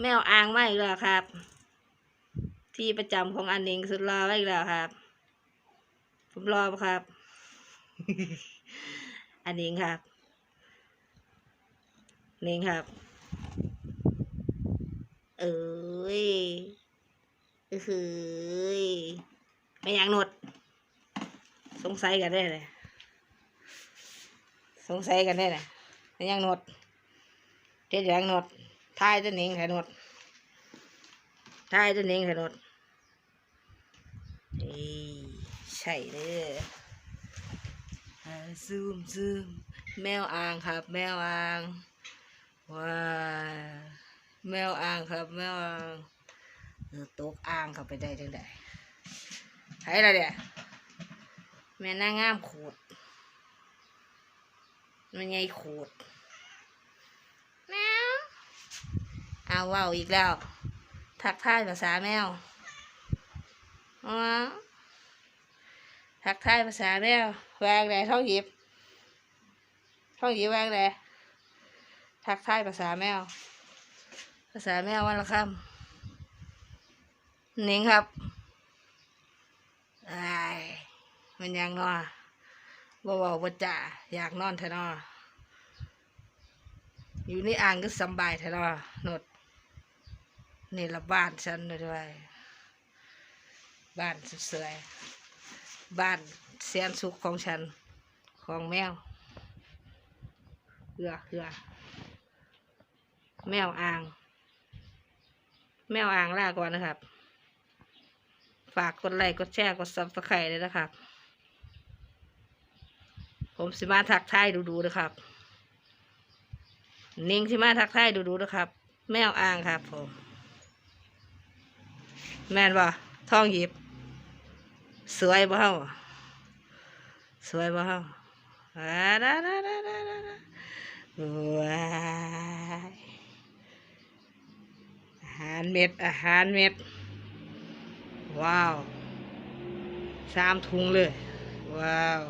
แมวอ่างมาอีกแล้วครับ ที่ประจำของอันเองสุดรอไว้อีกแล้วครับ ผมรอปะครับ อันเองครับนี่ครับ เอ้ยเอ้ยไม่อยากหนวดสงสัยกันได้เลยสงสัยกันได้เลยไม่อยากหนวดเด็ดอยากหนวด ทายตัวเองแค่หนดทายตัวเองแค่หนดเอ้ใช่เลยอ่าซูมซูมแมวอ่างครับ แมวอ่างว้าแมวอ่างครับ แมวอ่างเออตกอ่างเข้าไปได้จังไดใช่ละเดี๋ยแม่นางงามขูดมันไงขูดแมว เอาว้าวอีกแล้ว ทักทายภาษาแมวอ๋อทักทายภาษาแมวแวงไหนท้องหยิบท้องหยิบแวงไหนทักทายภาษาแมว ภาษาแมววันละคำนิงครับไอ้มันยังนอบ่เว้าบ่จ่าอยากนอนแท้นออยู่ในอ่างก็สบายแท้นอโนด นี่ละบ้านฉันด้วย บ้านสวยๆบ้านแสนสุขของฉัน ของแมวเหือเหือแมวอ่าง แมวอ่างลาก่อนนะครับ ฝากกดไลค์กดแชร์กดซับสไครต์เลยนะครับ ผมสิมาทักทายดูๆนะครับ นิ่งสิมาทักทายดูๆนะครับ แมวอ่างครับผม แม่นบ่ท้องหยิบ สวยบ่เฮาสวยบ่เฮาอ่าดาดาดาดาดาาว้ายอาหารเม็ด อาหารเม็ด ว้าวสามถุงเลย ว้าว